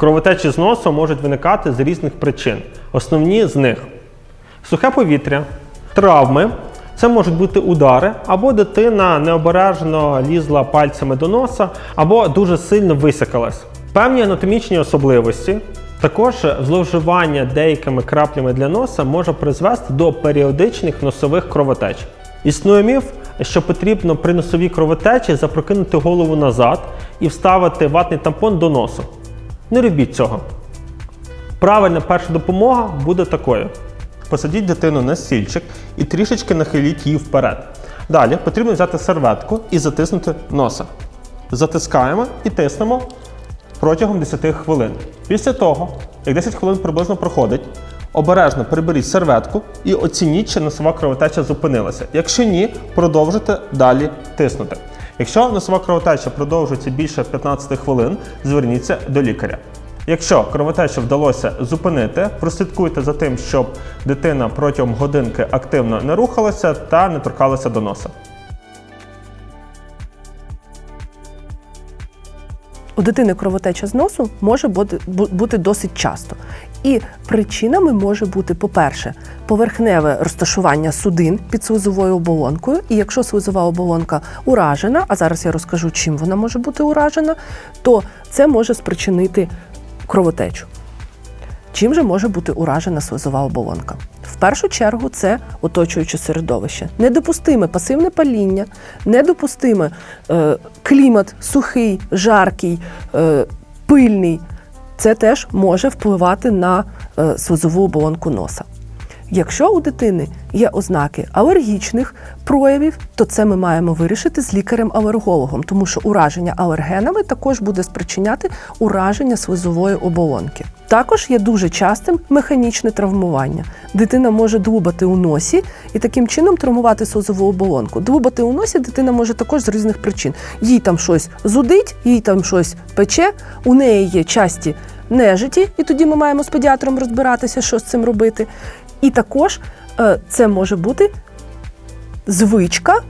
Кровотечі з носу можуть виникати з різних причин. Основні з них сухе повітря, травми. Це можуть бути удари, або дитина необережно лізла пальцями до носа, або дуже сильно висякалась. Певні анатомічні особливості, також зловживання деякими краплями для носа може призвести до періодичних носових кровотеч. Існує міф, що потрібно при носовій кровотечі запрокинути голову назад і вставити ватний тампон до носу. Не робіть цього. Правильна перша допомога буде такою: посадіть дитину на стільчик і трішечки нахиліть її вперед. Далі потрібно взяти серветку і затиснути носа. Затискаємо і тиснемо протягом 10 хвилин. Після того, як 10 хвилин приблизно проходить, обережно приберіть серветку і оцініть, чи носова кровотеча зупинилася. Якщо ні, продовжуйте далі тиснути. Якщо носова кровотеча продовжується більше 15 хвилин, зверніться до лікаря. Якщо кровотечу вдалося зупинити, прослідкуйте за тим, щоб дитина протягом годинки активно не рухалася та не торкалася до носа. У дитини кровотеча з носу може бути, бути досить часто. І причинами може бути, по-перше, поверхневе розташування судин під слизовою оболонкою. І якщо слизова оболонка уражена, а зараз я розкажу, чим вона може бути уражена, то це може спричинити кровотечу. Чим же може бути уражена слизова оболонка? В першу чергу це оточуюче середовище. Недопустиме пасивне паління, недопустиме е, клімат сухий, жаркий, е, пильний. Це теж може впливати на е, слизову оболонку носа. Якщо у дитини є ознаки алергічних проявів, то це ми маємо вирішити з лікарем-алергологом, тому що ураження алергенами також буде спричиняти ураження слизової оболонки. Також є дуже частим механічне травмування. Дитина може длубати у носі і таким чином травмувати слизову оболонку. Длубати у носі дитина може також з різних причин. Їй там щось зудить, їй там щось пече, у неї є часті нежиті, і тоді ми маємо з педіатром розбиратися, що з цим робити. І також е, це може бути звичка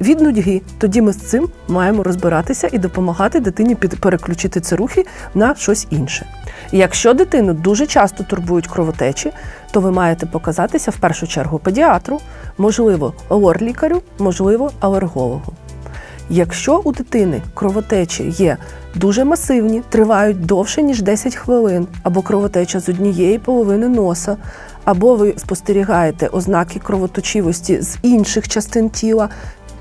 від нудьги. Тоді ми з цим маємо розбиратися і допомагати дитині переключити ці рухи на щось інше. Якщо дитину дуже часто турбують кровотечі, то ви маєте показатися в першу чергу педіатру, можливо, лор-лікарю, можливо, алергологу. Якщо у дитини кровотечі є дуже масивні, тривають довше, ніж 10 хвилин, або кровотеча з однієї половини носа, або ви спостерігаєте ознаки кровоточивості з інших частин тіла,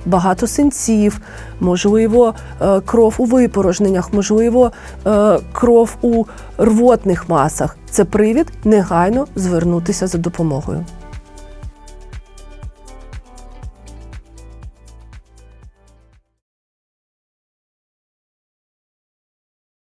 багато синців, можливо, е, кров у випорожненнях, можливо, е, кров у рвотних масах, це привід негайно звернутися за допомогою.